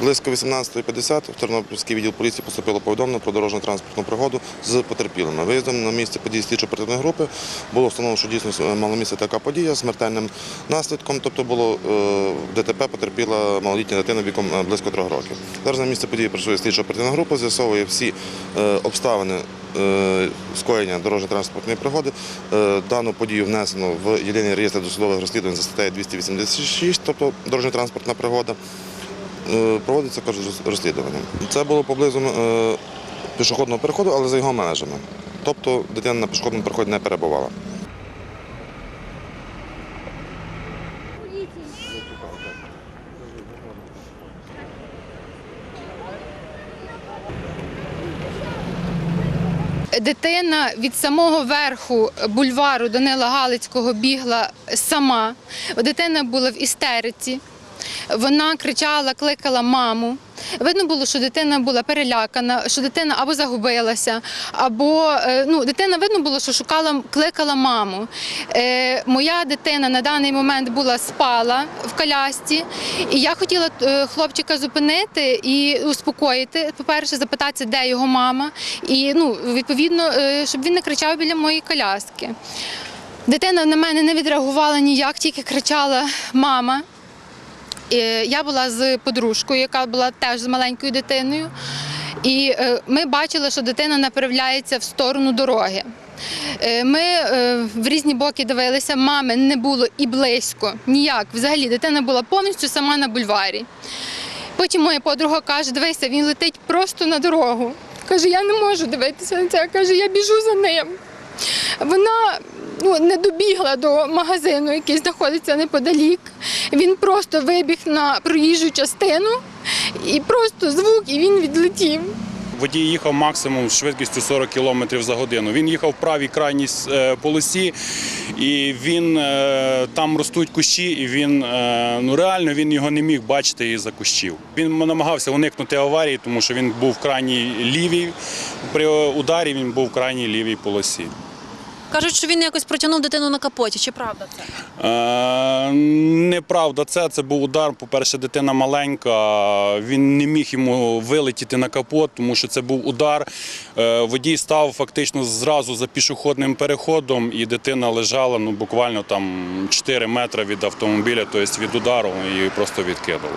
Близько 18.50 в Тернопільський відділ поліції поступило повідомлення про дорожньо транспортну пригоду з потерпілими. Виїздом на місце події слідчо-оперативної групи було встановлено, що дійсно мала місце така подія з смертельним наслідком. Тобто було е, в ДТП потерпіла малолітня дитина віком е, близько трьох років. Зараз на місце події працює слідчо-оперативна група, з'ясовує всі е, обставини. Скоєння дорожньо-транспортної пригоди. Дану подію внесено в єдиний реєстр досудових розслідувань за статтею 286, тобто дорожньо-транспортна пригода. Е, Проводиться кажуть, розслідування. Це було поблизу е, пішохідного переходу, але за його межами. Тобто дитина на пішохідному переході не перебувала. Дитина від самого верху бульвару Данила Галицького бігла сама. Дитина була в істериці. Вона кричала, кликала маму. Видно було, що дитина була перелякана, що дитина або загубилася, або е, ну, дитина видно було, що шукала, кликала маму. Е, моя дитина на даний момент була спала в колясці, і я хотіла е, хлопчика зупинити і успокоїти. По-перше, запитатися, де його мама, і ну, відповідно, е, щоб він не кричав біля моєї коляски. Дитина на мене не відреагувала ніяк, тільки кричала Мама. Е, Я була з подружкою, яка була теж з маленькою дитиною. І е, ми бачили, що дитина направляється в сторону дороги. Е, Ми в різні боки дивилися, мами не було і близько, ніяк. Взагалі дитина була повністю сама на бульварі. Потім моя подруга каже: дивися, він летить просто на дорогу. Каже, я не можу дивитися на це. Каже, я біжу за ним. Вона ну, не добігла до магазину, який знаходиться неподалік. Він просто вибіг на проїжджу частину і просто звук, і він відлетів. Водій їхав максимум з швидкістю 40 км за годину. Він їхав в правій крайній е, полосі, і він е, там ростуть кущі, і він е, ну реально він його не міг бачити із за кущів. Він намагався уникнути аварії, тому що він був в крайній лівій. При ударі він був в крайній лівій полосі. Кажуть, що він якось протягнув дитину на капоті. Чи правда це? Е, неправда, це це був удар. По-перше, дитина маленька. Він не міг йому вилетіти на капот, тому що це був удар. Е, водій став фактично зразу за пішохідним переходом, і дитина лежала ну, буквально там 4 метри від автомобіля, тобто від удару, і просто відкидало.